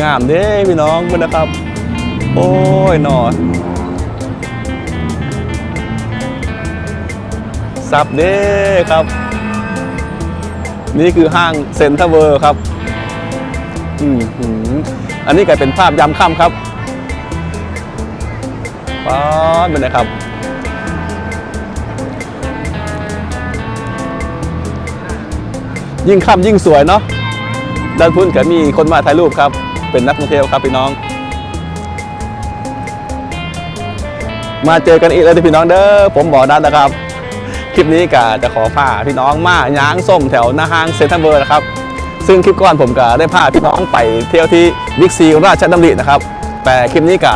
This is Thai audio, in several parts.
งามเด้พี่น้องเพื่อนนะครับ โอ้ยหนอซับเด้ครับ นี่คือห้างเซ็นทรัลเวิร์ครับอืมหืออันนี้กลายเป็นภาพยามค่ำครับป๊าดเป็นไงครับยิ่งค่ำยิ่งสวยเนาะด้านพุ้นก็มีคนมาถ่ายรูปครับ เป็นนักท่องเที่ยวครับพี่น้อง มาเจอกันอีกแล้วเด้อพี่น้องเด้อผมบอกดันนะครับ คลิปนี้ก็จะขอพาพี่น้องมาย้างส้มแถวหน้าห้างเซ็นทรัลเวิร์นะครับ ซึ่งคลิปก่อนผมก็ได้พาพี่น้องไปเที่ยวที่บิ๊กซีราชดำรินะครับ แต่คลิปนี้ก็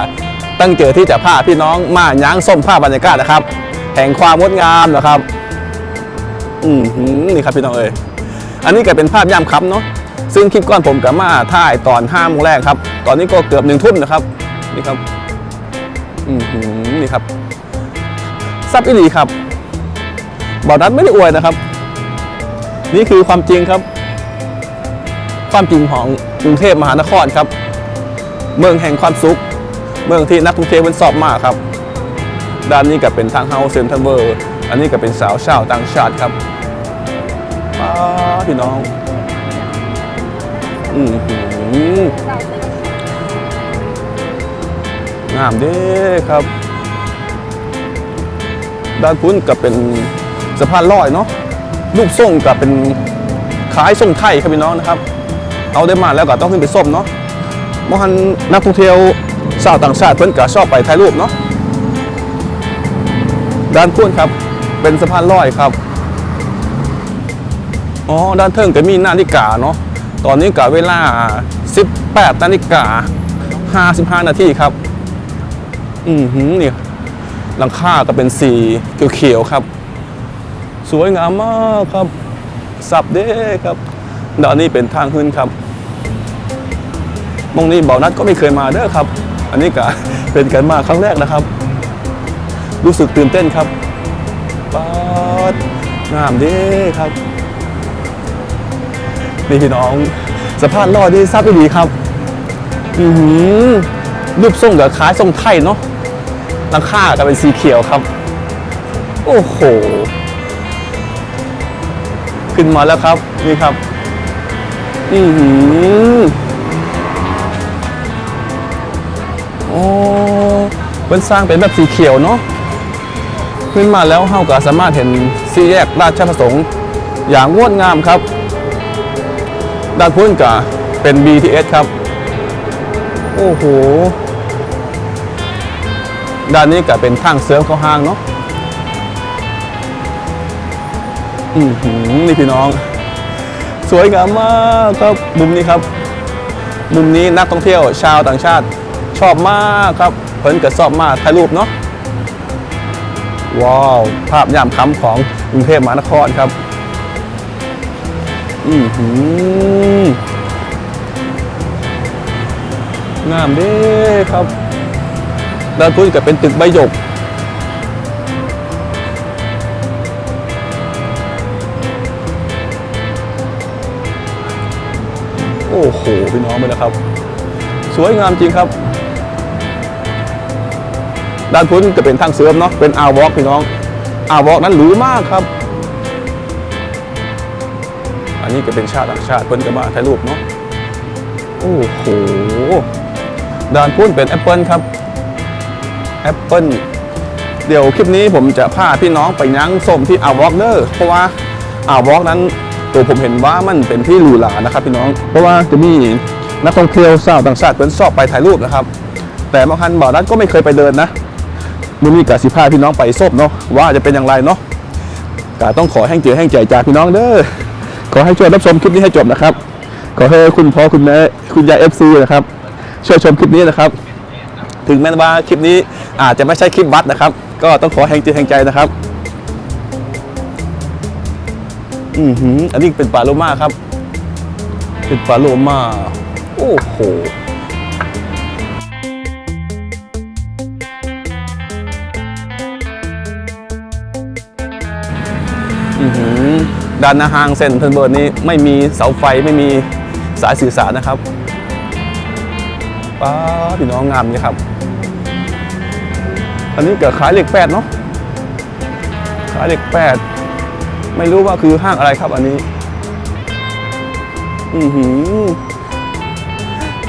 ตั้งเจอที่จะพาพี่น้องมาย้างส้มภาพบรรยากาศนะครับ แห่งความงดงามนะครับ อืมหือนี่ครับพี่น้องเอ้ยอันนี้ก็เป็นภาพยามค่ำเนาะ ซึ่งคลิปก่อนผมกับมาถ่ายตอน5้าโมงแรกครับ ตอนนี้ก็เกือบหนึ่งทุ่มนะครับ นี่ครับอือนี่ครับซับอิลีครับบอกนัดไม่ได้อวยนะครับ นี่คือความจริงครับ ความจริงของกรุงเทพมหานครครับ เมืองแห่งความสุข เมืองที่นักท่องเที่ยวเป็นสอบมากครับ ด้านนี้ก็เป็นทางเฮาเซ็นทรัลเวอร์ อันนี้ก็เป็นสาวชาวต่างชาติครับพี่น้อง อืมงามเด้ครับด้านพุ้นก็เป็นสะพานลอยเนาะรูปทรงก็เป็นคล้ายทรงไทยครับพี่น้องนะครับ เอาได้มาแล้วก็ต้องขึ้นไปส้มเนาะมหันนักท่องเที่ยวชาวต่างชาติเพิ่อนก็ชอบไปถ่ายรูปเนาะด้านพุ้นครับเป็นสะพานลอยครับอ๋อด้านเทิงก็มีนาฬิกาเนาะ ตอนนี้ก็เวลา 18นาฬิกา55 นาทีครับ อือหือนี่หลังคาก็เป็นสีเขียวๆครับ สวยงามมากครับ สับเด้ครับดานนี้เป็นทางขึ้นครับมองนี้เบานัดก็ไม่เคยมาเด้อครับ อันนี้ก็เป็นกันมาครั้งแรกนะครับ รู้สึกตื่นเต้นครับป๊าดงามเด้ครับ นี่พี่น้องสะพานลอยดีทราบดีครับ อือหือรูปทรงกับคล้ายทรงไทยเนาะหลังคาก็เป็นสีเขียวครับ โอ้โห ขึ้นมาแล้วครับ นี่ครับ อือหือโอ้เป็นสร้างเป็นแบบสีเขียวเนาะขึ้นมาแล้วเฮาก็สามารถเห็นสี่แยกราชประสงค์อย่างงดงามครับ ด้านพุ้นก็เป็น BTS ครับ โอ้โห ด้านนี้ก็เป็นทางเสริมเข้าห้างเนาะอือหือนี่พี่น้อง สวยงามมากครับมุมนี้ครับ มุมนี้นักท่องเที่ยวชาวต่างชาติชอบมากครับ เพิ่นก็ชอบมากถ่ายรูปเนาะว้าว ภาพยามค่ำของกรุงเทพมหานครครับ อือหืองามเด้ครับด้านพุ้นก็เป็นตึกใบหยกโอ้โหพี่น้องไปนะครับ สวยงามจริงครับ ด้านพุ้นจะเป็นทางเสื่อมเนาะเป็นอาวอลกพี่น้องอาวอล์กนั้นหรูมากครับ นนี้ก็เป็นชาติต่างชาติเพิ่นก็มาถ่ายรูปเนาะโอ้โหด้านพุ้นเป็นแอปเปิลครับแอปเปิลเดี๋ยวคลิปนี้ผมจะพาพี่น้องไปยั้งส้มที่อาวอกเดอร์เพราะว่าอาวอกนั้นตัวผมเห็นว่ามันเป็นที่หรูหรานะครับพี่น้อง เพราะว่าจะมีนักท่องเที่ยวชาวต่างชาติเป็นชอบไปถ่ายรูปนะครับ แต่บางคันบ่าวนั้นก็ไม่เคยไปเดินนะมือนี้กาสิพาพี่น้องไปส้มเนาะว่าจะเป็นอย่างไรเนาะกาต้องขอแห้งเจือแห้งใจจากพี่น้องเด้อ ขอให้ช่วยรับชมคลิปนี้ให้จบนะครับ ขอให้คุณพ่อคุณแม่คุณยายเอฟซีนะครับ ช่วยชมคลิปนี้นะครับ ถึงแม้ว่าคลิปนี้อาจจะไม่ใช่คลิปวัดนะครับ ก็ต้องขอแห่งจิตแห่งใจนะครับ อือหืออันนี้เป็นปลาโลมาครับ เป็นปลาโลมา โอ้โห ด้านหน้าห้างเซ็นทรัลเบิร์ดนี้ไม่มีเสาไฟไม่มีสายสื่อสารนะครับป้าพี่น้องงามนี่ครับ อันนี้เกิดขายเหล็กแปดเนาะขายเหล็กแปดไม่รู้ว่าคือห้างอะไรครับอันนี้ อือหือ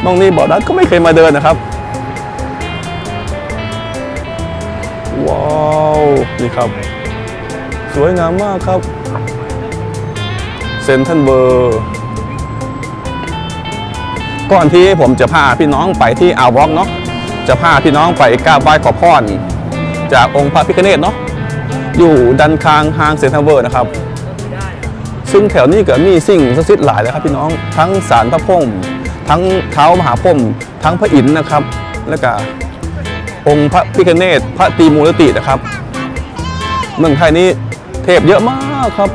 มองนี่บอกนั้นก็ไม่เคยมาเดินนะครับ ว้าว นี่ครับ สวยงามมากครับ เซนทันเบอร์ก่อนที่ผมจะพาพี่น้องไปที่อาวอกเนาะจะพาพี่น้องไปกราบไหว้ขอพรจากองค์พระพิฆเนศเนาะอยู่ดันคางฮางเซนทันเบอร์นะครับ ซึ่งแถวนี้ก็มีสิ่งศักดิ์สิทธิ์หลายเลยครับพี่น้องทั้งศาลพระพรหมทั้งเท้ามหาพรหมทั้งพระอินทร์นะครับ แล้วก็องค์พระพิฆเนศพระตีมูลตินะครับ เมืองไทยนี้เทพเยอะมากครับ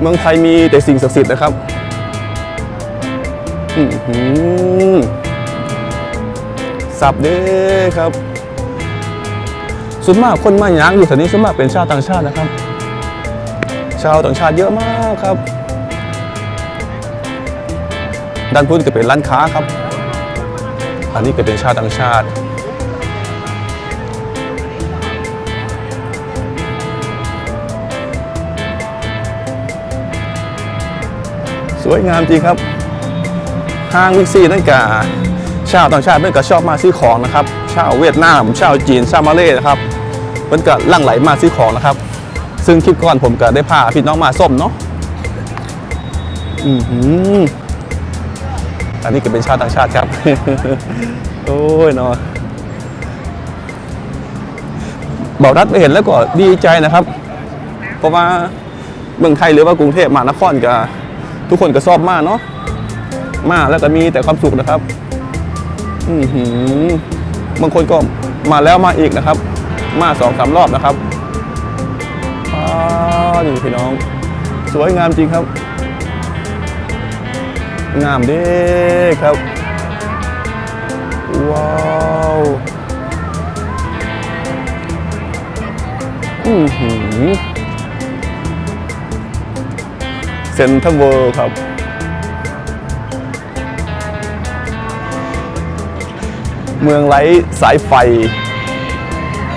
เมืองไทยมีแต่สิ่งศักดิ์สิทธิ์นะครับอื้อหือสับเด้ครับส่วนมากคนมาหยางอยู่แถวนี้ส่วนมากเป็นชาวต่างชาตินะครับ ชาวต่างชาติเยอะมากครับ ด้านพุ้นก็เป็นร้านค้าครับ อันนี้ก็เป็นชาวต่างชาติ วยงามจริงครับ ห้างวิกซี่นั่นกะชาวต่างชาติเพื่อนก็ชอบมาซื้อของนะครับ ชาวเวียดนามชาวจีนชาวมาเลนะครับเพื่อนก็ลั่งไหลมาซื้อของนะครับ ซึ่งคลิปก่อนผมก็ได้พาพี่น้องมาส้มเนาะอือหืออันนี้ก็เป็นชาวต่างชาติครับ โอ้ยเนาะเบารัดไปเห็นแล้วก็ดีใจนะครับ เพราะว่าเมืองไทยหรือว่ากรุงเทพมหานครก็ ทุกคนก็ชอบมากเนาะมาแล้วก็มีแต่ความสุขนะครับอือหือบางคนก็มาแล้วมาอีกนะครับ มาสองสามรอบนะครับอ้าวนี่พี่น้อง สวยงามจริงครับ งามเด้ครับ ว้าวอือหือ เซ็นทรัลเวิลด์ครับเมืองไร้สายไฟ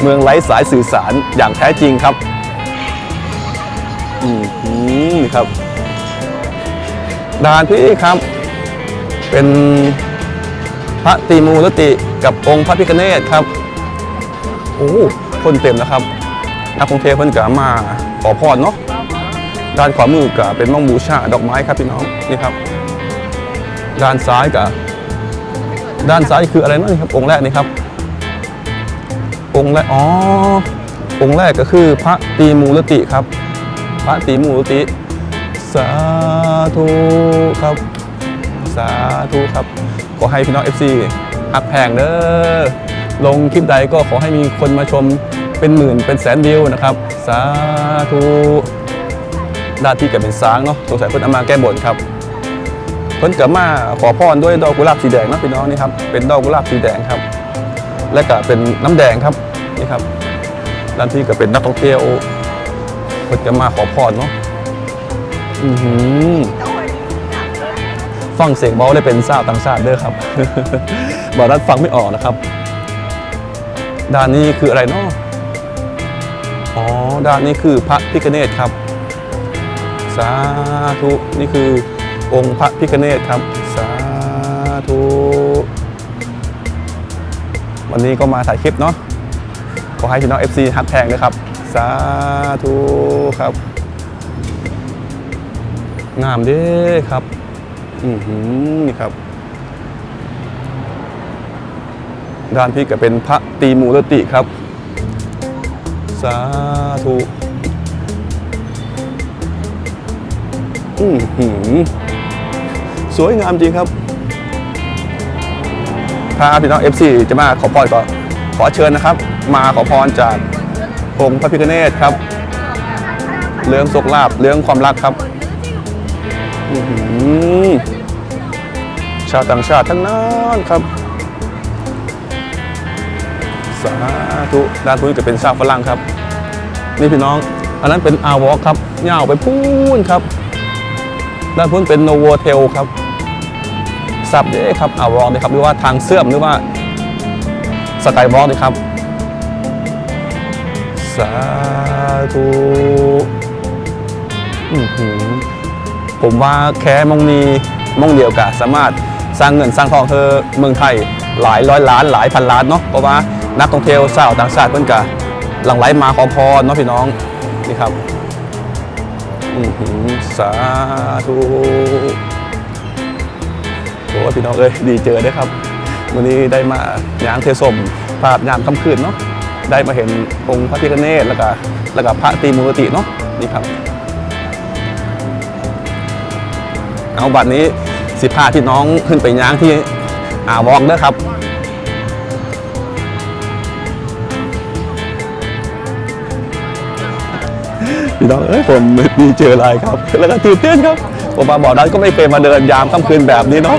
เมืองไร้สายสื่อสารอย่างแท้จริงครับ อืมอืมครับดานพี่ครับ เป็นพระตีมูลติกับองค์พระพิฆเนศครับ โอ้คนเต็มนะครับนักท่องเที่ยวเพิ่นกะมาขอพรเนาะ ด้านขวามือกะเป็นม่องบูชาดอกไม้ครับพี่น้องนี่ครับ ด้านซ้ายกะด้านซ้ายคืออะไรนั่นครับ องค์แรกนี่ครับ องค์แรกอ๋อองค์แรกก็คือพระตีมูลติครับ พระตีมูลติ สาธุครับ สาธุครับขอให้พี่น้อง FC อักแพงเด้อลงคลิปใดก็ขอให้มีคนมาชมเป็นหมื่นเป็นแสนวิวนะครับ สาธุ ด้าที่เกิดเป็นช้างเนาะสงสัยเพิ่นเอามาแก้บนครับ เพิ่นกับมาขอพรด้วยดอกกุหลาบสีแดงนะพี่น้องนี่ครับเป็นดอกกุหลาบสีแดงครับ และก็เป็นน้ำแดงครับนี่ครับด้านที่ก็เป็นนักท่องเที่ยวเพิ่นก็มาขอพรเนาะอือหือฟังเสียงเบาได้เป็นซาวต่างชาติเด้อครับบอรัดฟังไม่ออกนะครับ ด้านนี้คืออะไรเนาะอ๋อ ด้านนี้คือพระพิฆเนศครับ สาธุ นี่คือองค์พระพิฆเนศครับ สาธุ วันนี้ก็มาถ่ายคลิปเนาะขอให้พี่น้อง FC ฮักแพงนะครับ สาธุครับ งามเด้ครับ อือหือนี่ครับ ด้านพี่ก็เป็นพระตีมูลติครับ สาธุ อือหือสวยงามจริงครับ ถ้าพี่น้อง FC จะมาขอพรก็ขอเชิญนะครับ มาขอพรจากองค์พระพิฆเนศครับ เรื่องโชคลาภเรื่องความรักครับชาวต่างชาติทั้งนั้นครับสาธุด้านพุ้นจะเป็นชาวฝรั่งครับ นี่พี่น้อง อันนั้นเป็นอาวอครับย่าไปพูนครับ ด้านพุ้นเป็นโนโวเทลครับสับเด้ครับอ่าวอล์กนะครับหรือว่าทางเสื่อมหรือว่าสกายวอล์กนะครับ สาธุผมว่าแค่มองนีมองเดียวกะสามารถสร้างเงินสร้างทองเธอเมืองไทยหลายร้อยล้านหลายพันล้านเนาะเพราะว่านักท่องเที่ยวชาวต่างชาติเพิ่อนกะหลั่งไหลมาขอพรเนาะพี่น้องนี่ครับ สาธุโอ้พี่น้องเอ้ยดีเจอได้ครับ วันนี้ได้มาย่างเทสมภาพยามค่ำคืนเนาะได้มาเห็นองค์พระพิฆเนศแล้วก็แล้วก็พระตีมูรติเนาะนี่ครับ เอาบัตรนี้สิพาพี่น้องขึ้นไปย่างที่อ่าวอกเด้อครับ พี่น้องเอ้ยผมดีเจออะไรครับ แล้วก็ตื่นเต้นครับ ผมมาบอกนั้นก็ไม่เคยมาเดินยามค่ำคืนแบบนี้เนาะ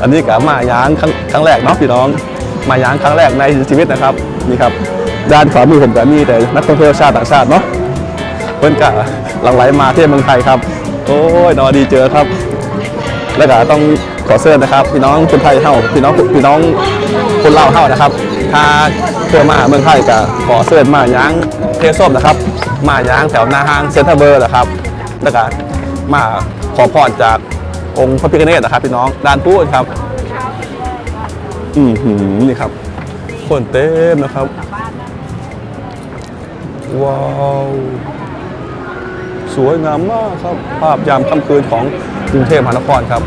อันนี้กับมายางครั้งครั้งแรกเนาะพี่น้อง มายางครั้งแรกในชีวิตนะครับนี่ครับด้านขวามือผมก็มีแต่นักท่องเที่ยวชาติต่างชาติเนาะเพิ่นกะหลั่งไหลมาที่เมืองไทยครับ โอ้ยนอดีเจอครับ แล้วก็ต้องขอเสื้อนะครับ พี่น้องคนไทยเฮาพี่น้องพี่น้องคนลาวเฮานะครับถ้า เพื่อมาเมืองไทยก็ขอเสื้อมาย้างเทส้มนะครับ มาย้างแถวหน้าห้างเซ็นทรัลเบอร์นะครับแล้วก็มาขอพรจากองค์พระพิฆเนศนะครับ พี่น้องด้านพูดครับ อือหือนี่ครับ คนเต็มนะครับ ว้าวสวยงามมากครับ ภาพยามค่ำคืนของกรุงเทพมหานครครับ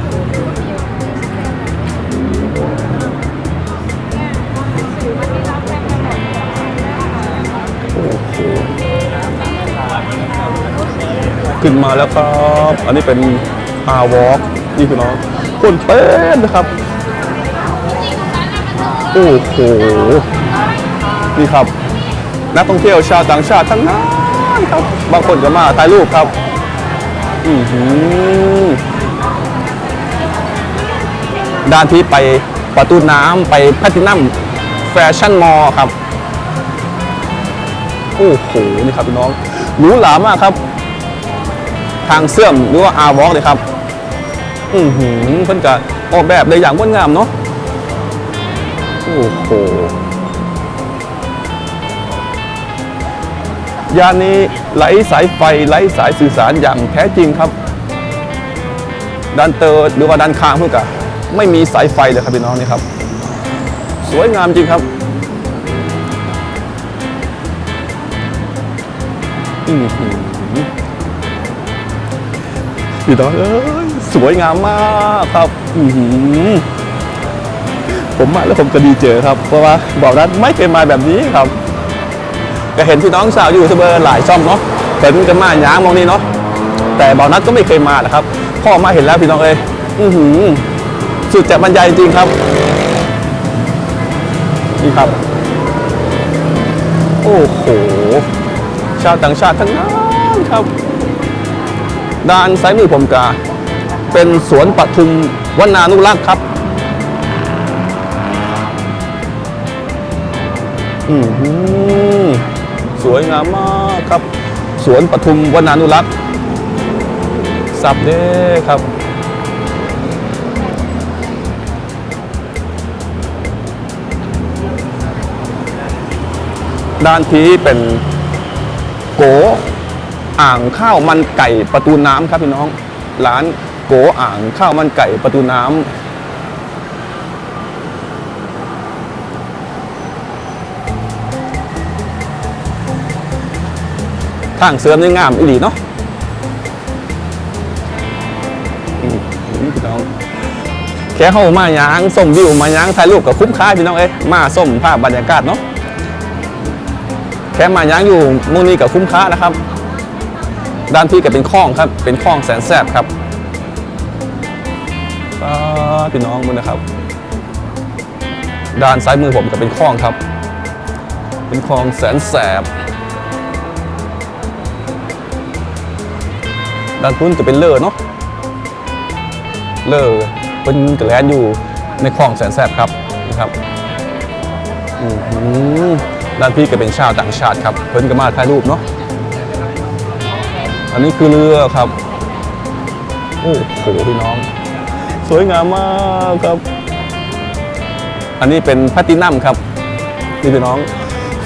ขึ้นมาแล้วครับ อันนี้เป็นอาวอล์กนี่คือน้องคนเต้นนะครับ โอ้โห นี่ครับ นักท่องเที่ยวชาวต่างชาติทั้งนั้นครับ บางคนก็มาถ่ายรูปครับ อือหือด้านที่ไปประตูน้ำไปแพทินัมแฟชั่นมอลล์ครับ โอ้โหนี่ครับพี่น้องหรูหรามากครับ ทางเสื่อมหรือว่าอาร์วอล์กเลยครับอือหือเพิ่นก็ออกแบบได้อย่างงดงามเนาะโอ้โหยานนี้ไหลสายไฟไหลสายสื่อสารอย่างแท้จริงครับ ด้านเตอร์หรือว่าด้านข้างเพื่อนกะไม่มีสายไฟเลยครับพี่น้องนี่ครับ สวยงามจริงครับ อือหือพี่น้องเอ้ยสวยงามมากครับอือหือผมมาแล้วผมก็ดีเจอครับ เพราะว่าบอกนั้นไม่เคยมาแบบนี้ครับ ก็เห็นพี่น้องสาวอยูทูบเบอร์หลายช่องเนาะเห็นกันมาหยางมองนี่เนาะแต่บอกนัดก็ไม่เคยมาแหละครับพ่อมาเห็นแล้วพี่น้องเอ้ยอือหือสุดจะบรรยายจริงครับนี่ครับ โอ้โหาวต่างชาติทั้งนั้นครับ ด้านซ้ายมือผมกา เป็นสวนปทุมวนานุรักษ์ครับ อือหือสวยงามมากครับ สวนปทุมวนานุรักษ์สับเด้ครับด้านที่เป็น โกอ่างข้าวมันไก่ประตูน้ำครับพี่น้อง ร้านโกอ่างข้าวมันไก่ประตูน้ำทางเสริมนี่งามอีหลีเนาะพี่น้องแค่เข้ามาย้างส้มวิวมาย้างถ่ายรูปกับคุ้มค่าพี่น้องเอ้ยมาส้มภาพบรรยากาศเนาะ แค่มาย้างอยู่มุงนี้กับคุ้มค่านะครับ ด้านที่ก็เป็นคลองครับ เป็นคลองแสนแสบครับพี่น้องมึงนะครับ ด้านซ้ายมือผมก็เป็นคลองครับ เป็นคลองแสนแสบ ด้านพุ้นจะเป็นเลอเนาะ เลอเป็นกระแลนอยู่ในคลองแสนแสบครับนะครับอือหือ ด้านพี่ก็เป็นชาวต่างชาติครับ เพิ่นก็มาถ่ายรูปเนาะอันนี้คือเรือครับ โอ้โหพี่น้อง สวยงามมากครับ อันนี้เป็นแพตตินัมครับนี่พี่น้อง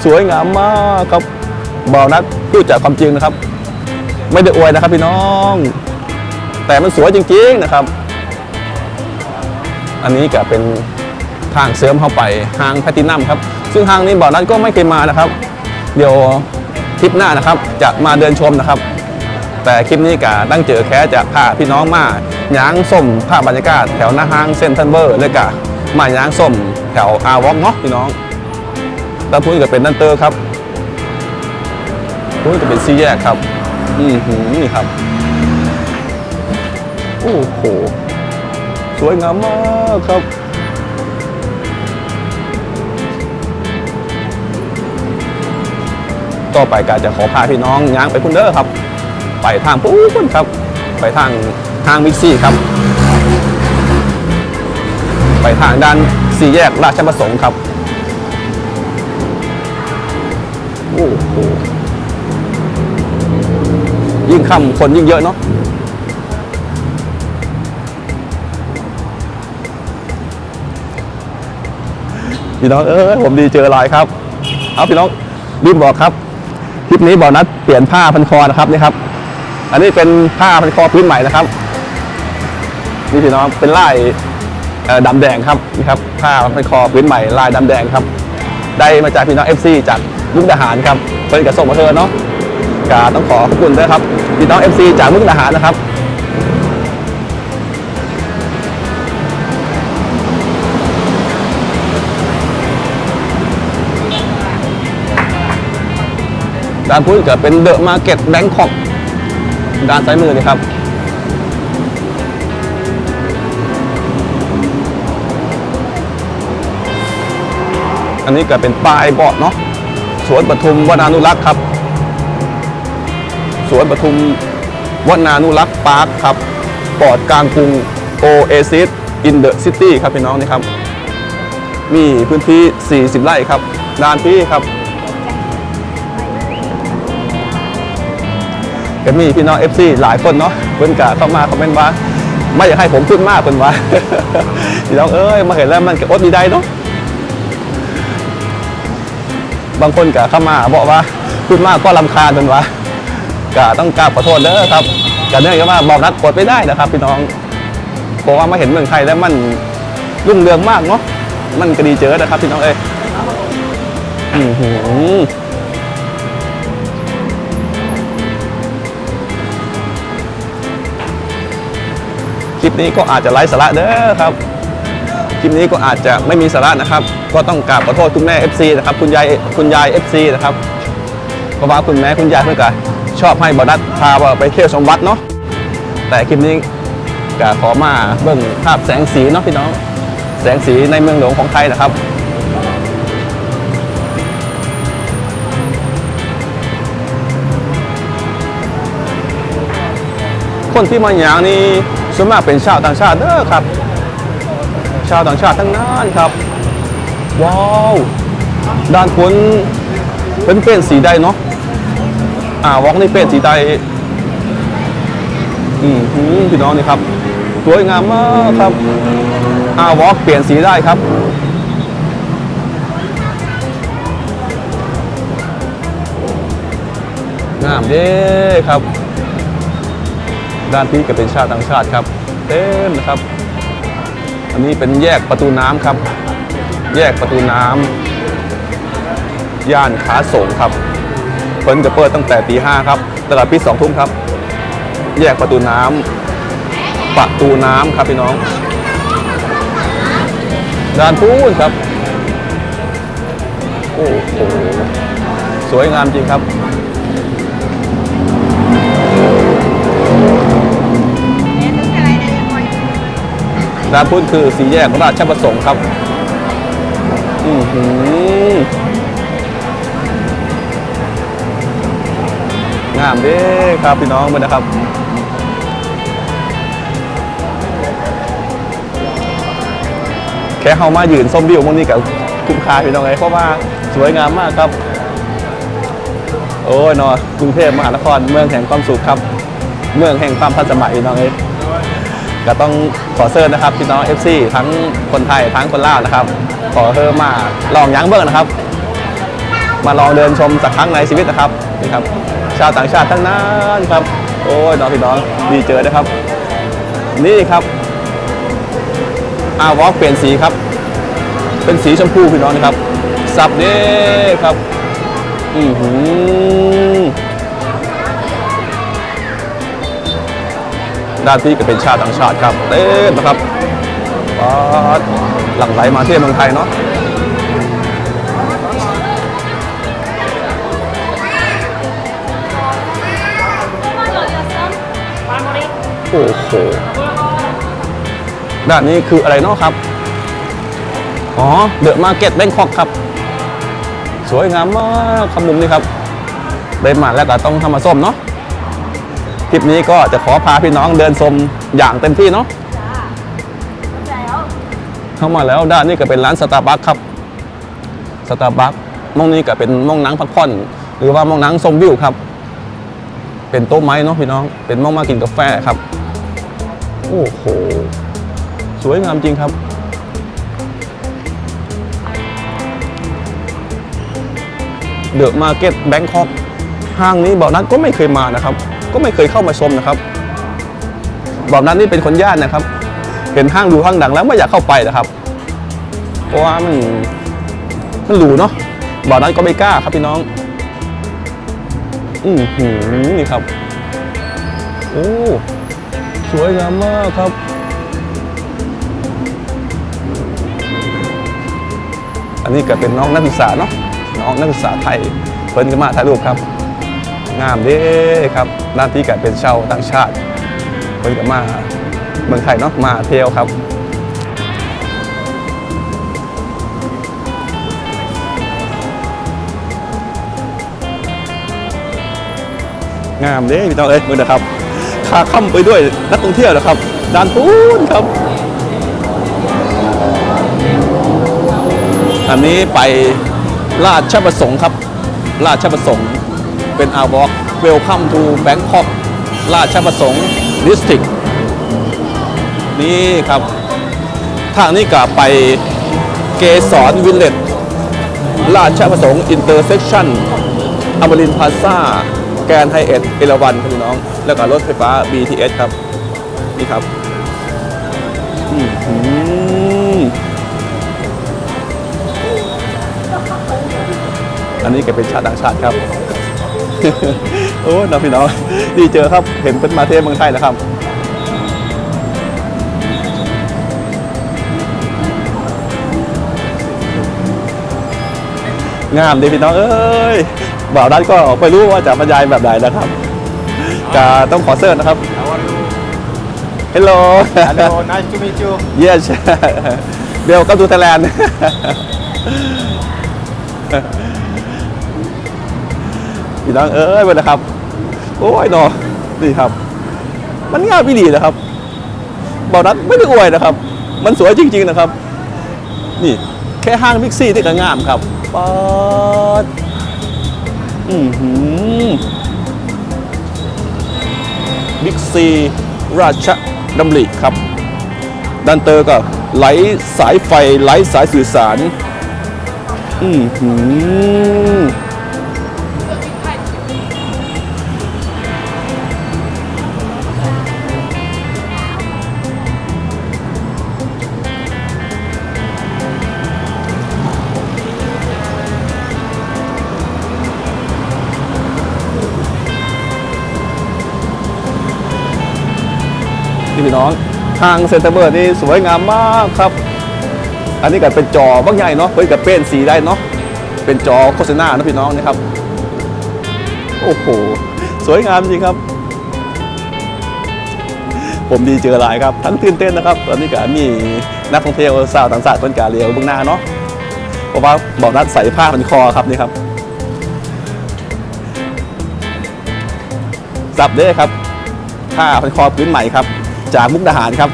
สวยงามมากครับบอนัดพูดจากความจริงนะครับ ไม่ได้อวยนะครับพี่น้อง แต่มันสวยจริงๆนะครับ อันนี้ก็เป็นทางเสริมเข้าไปห้างแพตตินัมครับ ซึ่งห้างนี้บ่อนัดก็ไม่เคยมานะครับ เดี๋ยวทริปหน้านะครับจะมาเดินชมนะครับ แต่คลิปนี้ก็ตั้งเจอแค่จะพาพี่น้องมาย้างส้มภาพบรรยากาศแถวหน้าห้างเซนทรัลเบอร์เลยกะมาย้างส้มแถวอาวอกเนาะพี่น้องแล้วพูดก็เป็นนันเตอร์ครับพูดก็เป็นซีแยกครับอือหือนี่ครับโอ้โหสวยงามมากครับ ต่อไปการจะขอพาพี่น้องย้างไปพุ่นเด้อครับ ไปทางปุ๊บครับ ไปทางทางมิกซี่ครับ ไปทางด้านสี่แยกราชประสงค์ครับโอ้โหยิ่งค่ำคนยิ่งเยอะเนาะพี่น้องเอ้ยผมดีเจอหลายครับ เอาพี่น้องรีบบอกครับ ลิปนี้บอกนัดเปลี่ยนผ้าพันคอนะครับนี่ครับ อันนี้เป็นผ้าพันคอพื้นใหม่นะครับนี่พี่น้องเป็นลายดำแดงครับนี่ครับผ้าพันคอพื้นใหม่ลายดำแดงครับ ได้มาจากพี่น้องเอฟซีจากมุกดาหารครับเพิ่นกระส่งมาเธอเนาะกาต้องขอขอบคุณด้วยครับพี่น้องเอฟซีจากมุกดาหารนะครับ ด้านพุ้นก็เป็นเดอะมาร์เก็ตแบงคอกด้านซ้ายมือนี่ครับอันนี้ก็เป็นป้ายบอกเนาะสวนปทุมวนานุรักษ์ครับ สวนปทุมวนานุรักษ์ปาร์คครับปอดกลางกรุงโอเอซิสอินเดอะซิตี้ครับพี่น้องนี่ครับ มีพื้นที่ 40 ไร่ครับด้านพี่ครับ ก็มีพี่น้อง FC หลายคนเนาะเพิ่นกะเข้ามาคอมเมนต์ว่าไม่อยากให้ผมพูดมากเพิ่นว่าพี่น้องเอ้ยมาเห็นแล้วมันก็อดดีได้เนาะบางคนกะเข้ามาบอกว่าพูดมากก็ลำคาญเพิ่นว่ากะต้องกราบขอโทษเด้อครับกะเนื่องจากว่าบอกนัดกดไม่ได้นะครับ พี่น้องเพราะว่ามาเห็นเมืองไทยแล้วมันรุ่งเรืองมากเนาะมันก็ดีเจอนะครับพี่น้องเอ้ยอือหือ คลิปนี้ก็อาจจะไร้สาระเด้อครับ คลิปนี้ก็อาจจะไม่มีสาระนะครับ ก็ต้องกราบขอโทษคุณแม่ FC นะครับ คุณยายคุณยาย FC นะครับเพราะว่าคุณแม่คุณยายเพื่อนก็ชอบให้บอดัดพาไปเที่ยวชมวัดเนาะแต่คลิปนี้ก็ขอมาเบิ่งภาพแสงสีเนาะพี่น้อง แสงสีในเมืองหลวงของไทยนะครับคนที่มาอย่างนี้ ส่วนมากเป็นชาวต่างชาติเด้อครับ ชาวต่างชาติทั้งนั้นครับ ว้าว ด้านบนเป็นเป็นสีใดเนาะอ่าวอกนี่เป็นสีใดอืมหืมพี่น้องนี่ครับสวยงามมากครับอ่าวอกเปลี่ยนสีได้ครับงามเด้ครับ ด้านที่ก็เป็นชาติต่างชาติครับ เต็มนะครับ อันนี้เป็นแยกประตูน้ำครับ แยกประตูน้ำย่านขาสงครับเพิ่นจะเปิดตั้งแต่ตีห้าครับตลาดปิดสองทุ่มครับ แยกประตูน้ำประตูน้ำครับพี่น้อง ด้านพูนครับ โอ้โหสวยงามจริงครับ ร้านพุทธคือสีแยกราชประสงค์ครับ อือหืองามเด้ครับพี่น้องมานะครับแค่เฮามายืนส้มวิวมองนี้กับคุ้มค่าพี่น้องไงเพราะว่าสวยงามมากครับ โอ้ยเนอะกรุงเทพมหานครเมืองแห่งความสุขครับ เมืองแห่งความทันสมัยพี่น้องเอ้ ก็ต้องขอเชิญนะครับพี่น้อง FC ทั้งคนไทยทั้งคนลาวนะครับ ขอเพิ่มมาลองยั้งเบิร์นะครับ มาลองเดินชมสักครั้งในชีวิตนะครับนี่ครับ ชาวต่างชาติทั้งนั้นครับ โอ้ยน้องพี่น้องดีเจอนะครับ นี่ครับอาวอล์กเปลี่ยนสีครับ เป็นสีชมพูพี่น้องนะครับ สับเด้ครับ อือหือ ด้านที่ก็เป็นชาติต่างชาติครับเต้นนะครับปาดหลั่งไหลมาเที่ยวเมืองไทยเนาะโอ้โหด้านนี้คืออะไรเนาะครับ อ๋อ เดอะมาร์เก็ตแบงคอกครับ สวยงามมากครับมุมนี้ครับได้มาแล้วก็ต้องทำมาส้มเนาะ คลิปนี้ก็จะขอพาพี่น้องเดินชมอย่างเต็มที่เนาะเข้ามาแล้วด้านนี้ก็เป็นร้านสตาร์บัคครับสตาร์บัคมองนี้ก็เป็นมองนังพักผ่อน หรือว่ามองนังชมวิวครับ เป็นโต๊ะไม้เนาะพี่น้อง เป็นมองมากินกาแฟครับ โอ้โห สวยงามจริงครับเดอะมาร์เก็ตแบงคอกห้างนี้บอกนัดก็ไม่เคยมานะครับ ก็ไม่เคยเข้ามาชมนะครับบอนัดนี่เป็นคนย่านนะครับ เห็นห้างดูห้างดังแล้วไม่อยากเข้าไปนะครับ เพราะว่ามันมันหรูเนาะบอนัดก็ไม่กล้าครับพี่น้อง อือหือนี่ครับ โอ้สวยงามมากครับอันนี้ก็เป็นน้องนักศึกษาเนาะน้องนักศึกษาไทยเพิ่นก็มาถ่ายรูปครับ งามเด้ครับ ด้าที่ก็เป็นชาวต่างชาติเพิ่นก็มาเมืองไทยเนาะมาเที่ยวครับงามเด้พี่น้องเอ้ยมือนะครับพาค่ำไปด้วยนักท่องเที่ยวนะครับด้านทูนครับ อันนี้ไปราชประสงค์ครับ ราชประสงค์เป็นอาวอก เวลคัมทูแบงคอกราชประสงค์ดิสติกนี่ครับ ทางนี้ก็ไปเกสรวิลเลจราชประสงค์อินเตอร์เซ็กชันอมรินพาซาแกนไฮเอ็ดเอราวันพี่น้อง แล้วก็รถไฟฟ้า BTS ครับ นี่ครับอันนี้ก็เป็นชาติต่างชาติครับ โอ้น้องพี่น้องดีเจอครับ เห็นเป็นมาเทศเมืองไทยแล้วครับงามดีพี่น้องเอ้ยบ่าวด้านก็ไม่รู้ว่าจะบรรยายแบบไหนนะครับจะต้องขอเสิร์ชนะครับ How are you? Hello Hello, nice to meet you. Yes Welcome to Thailand พี่น้องเอ้ยไปนะครับ โอ้ยนอนี่ครับ มันงามพี่ดีนะครับบอกนัดไม่ได้อวยนะครับ มันสวยจริง ๆนะครับ นี่แค่ห้างบิ๊กซีที่ก็งามครับปอดอือหือบิ๊กซีราชดำริครับดันเตอร์ก็ไหลสายไฟไหลสายสื่อสาร อือหือ พี่น้องทางเซนเตอร์เบอร์นี่สวยงามมากครับ อันนี้ก็เป็นจอบางใหญ่เนาะเพิ่นกับเป็นสีได้เนาะเป็นจอโฆษณานะพี่น้องนะครับ โอ้โหสวยงามจริงครับ ผมดีเจอหลายครับ ทั้งตื่นเต้นนะครับตอนนี้ก็มีนักท่องเที่ยวสาวต่างชาติคนกาเรียวเบื้องหน้าเนาะเพราะว่าบอกนัดใส่ผ้าพันคอครับนี่ครับสับเด้ครับผ้าพันคอพื้นใหม่ครับ จากมุกดาหารครับ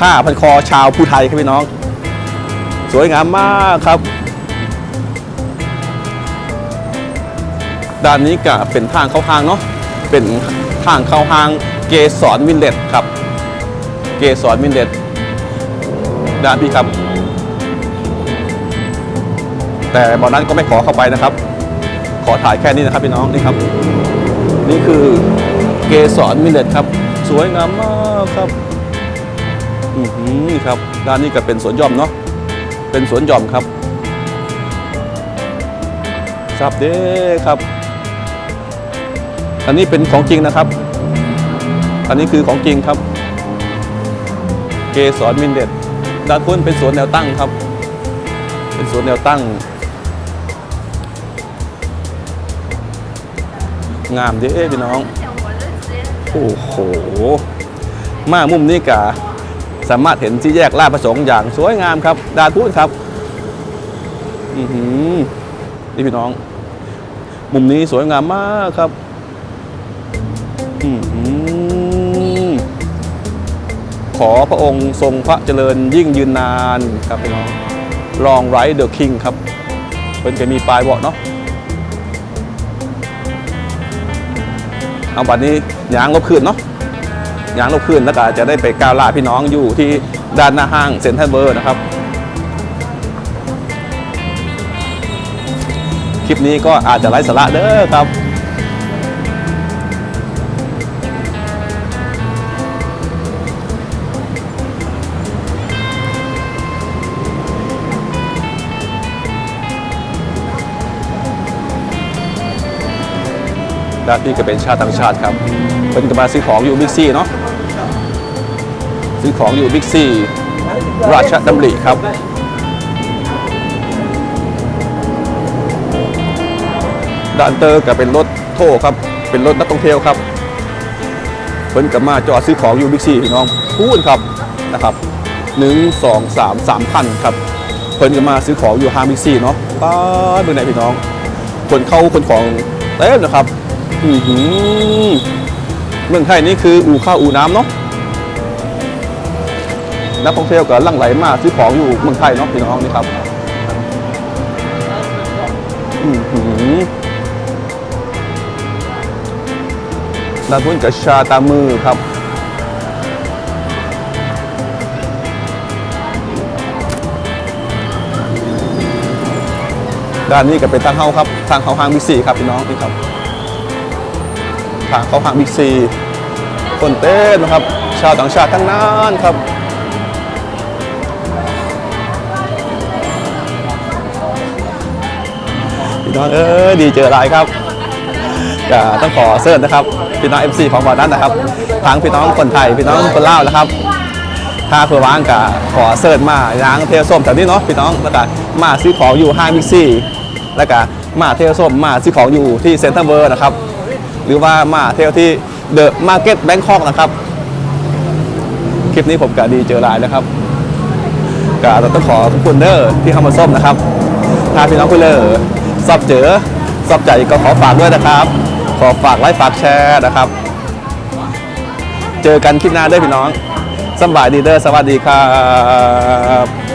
ผ้าพันคอชาวภูไทยครับพี่น้อง สวยงามมากครับ ด้านนี้ก็เป็นทางเข้าห้างเนาะเป็นทางเข้าห้างเกสรวิลเลจครับ เกสรมินเด็ดด้านพี่ครับ แต่บอนั้นก็ไม่ขอเข้าไปนะครับ ขอถ่ายแค่นี้นะครับพี่น้องนี่ครับ นี่คือเกสรมินเด็ดครับ สวยงามมากครับอือหือครับด้านนี้ก็เป็นสวนหย่อมเนาะเป็นสวนหย่อมครับซับเด้ครับ อันนี้เป็นของจริงนะครับ อันนี้คือของจริงครับ เกสรมินเด็ดด้านพ้นเป็นสวนแนวตั้งครับ เป็นสวนแนวตั้ง งามเด้พี่น้อง โอ้โห มามุมนี้กะสามารถเห็นที่แยกลาดประสงค์อย่างสวยงามครับ ดานพุนครับอือหือนี่พี่น้อง มุมนี้สวยงามมากครับอือหือขอพระองค์ทรงพระเจริญยิ่งยืนนานครับพี่น้องรองไรเดอะคิงครับ เป็นจะมีปลายเบาะเนาะ เอาบัดนี้ยางลบคืนเนาะยางลบคืนแล้วก็จะได้ไปก้าวล่าพี่น้องอยู่ที่ด้านหน้าห้างเซ็นทรัลเวิร์นะครับ คลิปนี้ก็อาจจะไร้สาระเด้อครับ ด้านนี้ก็เป็นชาติต่างชาติครับเป็นกมาซื้อของอยู่บิ๊กซีเนาะซื้อของอยู่บิ๊กซีราชดำริครับด้านเตอร์ก็เป็นรถโทครับ เป็นรถนักท่องเที่ยวครับเพิ่นกับมาจอดซื้อของอยู่บิ๊กซีพี่น้องพูดครับนะครับหนึ่งสองสามสามพันครับเพิ่นกับมาซื้อของอยู่ห้างบิ๊กซีเนาะป้าดเป็นไหนพี่น้องคนเข้าคนของเต็มนะครับ อือหือเมืองไทยนี่คืออู่ข้าวอู่น้ำเนาะนักท่องเที่ยวก็ลั่งไหลมาซื้อของอยู่เมืองไทยเนาะพี่น้องนี่ครับอือหือด้านพุ้นกับชาตามือครับด้านนี้ก็เป็นทางเข้าครับ ทางเข้าห้างบิ๊กซีครับพี่น้องนี่ครับ ทางเข้าห้างบิ๊กซีคนเต้นนะครับ ชาวต่างชาติทั้งนั้นครับพี่น้องเอ้ยดีเจออะไรครับก็ต้องขอเสิร์ชนะครับพี่น้อง FC ของบอนั้นนะครับทางพี่น้องคนไทยพี่น้องคนลาวนะครับ ถ้าเผื่อว่างก็ขอเสิร์ชมาย้างเทลส้มแถวนี้เนาะพี่น้องแล้วก็มาซื้อของอยู่ห้างบิ๊กซีแล้วก็มาเทลส้มมาซื้อของอยู่ที่เซ็นทรัลเวิร์นะครับ หรือว่ามาเที่ยวที่เดอะมาร์เก็ตแบงคอกนะครับ คลิปนี้ผมกับดีเจอหลายนะครับก็ต้องขอขอบคุณเด้อที่เข้ามาส้มนะครับถ้าพี่น้องคุณเลอสอบเจอสอบใจก็ขอฝากด้วยนะครับ ขอฝากไลค์ฝากแชร์นะครับ เจอกันคลิปหน้าด้อพี่น้องสบายดีเด้อสวัสดีครับ